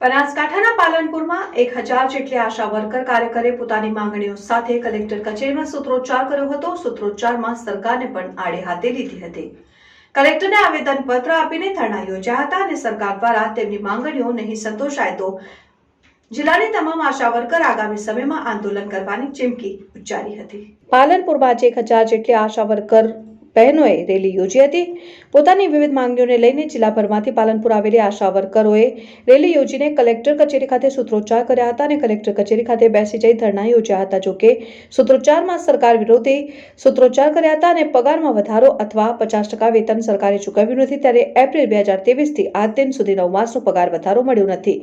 બનાસકાંઠાના પાલનપુરમાં એક હજાર જેટલી આશા વર્કર કાર્યકરે પોતાની માંગણીઓ સાથે કલેક્ટર કચેરીમાં સૂત્રોચ્ચાર કર્યો હતો. સૂત્રોચ્ચારમાં સરકારને પણ આડે હાથે લીધી હતી. કલેક્ટરને આવેદનપત્ર આપીને ધરણા યોજ્યા હતા અને સરકાર દ્વારા તેમની માંગણીઓ નહીં સંતોષાય તો જિલ્લાની તમામ આશા વર્કર આગામી સમયમાં આંદોલન કરવાની ચીમકી ઉચ્ચારી હતી. પાલનપુરમાં આજે એક હજાર જેટલી આશા વર્કર બહેનોએ રેલી યોજી હતી. પોતાની વિવિધ માંગણીઓને લઈને જિલ્લાભરમાંથી પાલનપુર આવેલી આશા વર્કરોએ રેલી યોજીને કલેક્ટર કચેરી ખાતે સૂત્રોચ્ચાર કર્યા હતા અને કલેક્ટર કચેરી ખાતે બેસી જઈ ધરણા યોજ્યા હતા. જોકે સૂત્રોચ્ચારમાં સરકાર વિરોધી સૂત્રોચ્ચાર કર્યા હતા અને પગારમાં વધારો અથવા પચાસ ટકા વેતન સરકારે ચૂકવ્યું નથી ત્યારે એપ્રિલ બે હજાર તેવીસથી આજ દિન સુધી નવ માસનો પગાર વધારો મળ્યો નથી.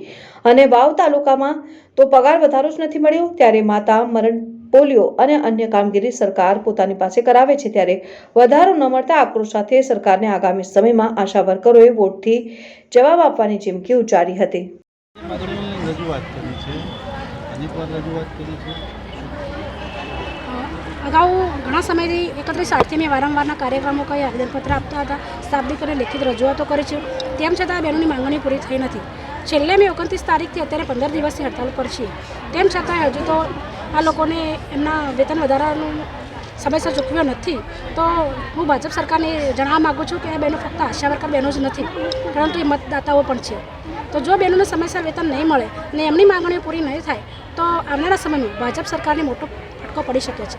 અને વાવ તાલુકામાં તો પગાર વધારો જ નથી મળ્યો. ત્યારે માતા મરણ પોલિયો અને અન્ય કામગીરી સરકાર પોતાની પાસે કરાવે છે ત્યારે વધારો ન મળતા આક્રોશ સાથે સરકારને આગામી સમયમાં આશા વર્કરોએ વોટથી જવાબ આપવાની ચીમકી ઉચ્ચારી હતી. કરી કરી અગાઉ ઘણા સમયથી એકત્રીસ આઠથી મેં વારંવારના કાર્યક્રમો કહી આવેદનપત્ર આપતા હતા શાબ્દિક અને લેખિત રજૂઆતો કરી છે. તેમ છતાં બહેનોની માંગણી પૂરી થઈ નથી. છેલ્લે મેં ઓગણત્રીસ તારીખથી અત્યારે પંદર દિવસથી હડતાલ પર છીએ. તેમ છતાં હજુ તો આ લોકોને એમના વેતન વધારાનું સમયસર ચૂકવ્યો નથી. તો હું ભાજપ સરકારને જણાવવા માગું છું કે આ બહેનો ફક્ત આશા વર્કર બહેનો જ નથી, પરંતુ એ મતદાતાઓ પણ છે. તો જો બહેનોને સમયસર વેતન નહીં મળે અને એમની માંગણીઓ પૂરી નહીં થાય, તો આવનારા સમયમાં ભાજપ સરકારને મોટો ફટકો પડી શકે છે.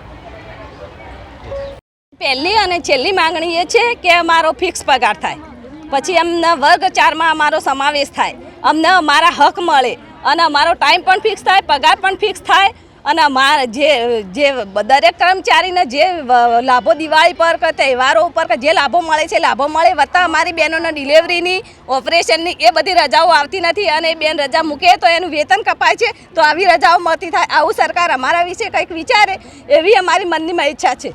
પહેલી અને છેલ્લી માંગણી એ છે કે અમારો ફિક્સ પગાર થાય. પછી અમને વર્ગ ચારમાં અમારો સમાવેશ થાય. અમને અમારા હક મળે. અને અમારો ટાઈમ પણ ફિક્સ થાય, પગાર પણ ફિક્સ થાય. અને અમારા જે જે દરેક કર્મચારીને જે લાભો દિવાળી પર કે તહેવારો ઉપર કે જે લાભો મળે છે લાભો મળે. વત્તા અમારી બહેનોને ડિલિવરીની, ઓપરેશનની એ બધી રજાઓ આવતી નથી. અને બેન રજા મૂકે તો એનું વેતન કપાય છે. તો આવી રજાઓ મળતી થાય. આવું સરકાર અમારા વિશે કંઈક વિચારે, એવી અમારી મનની ઈચ્છા છે.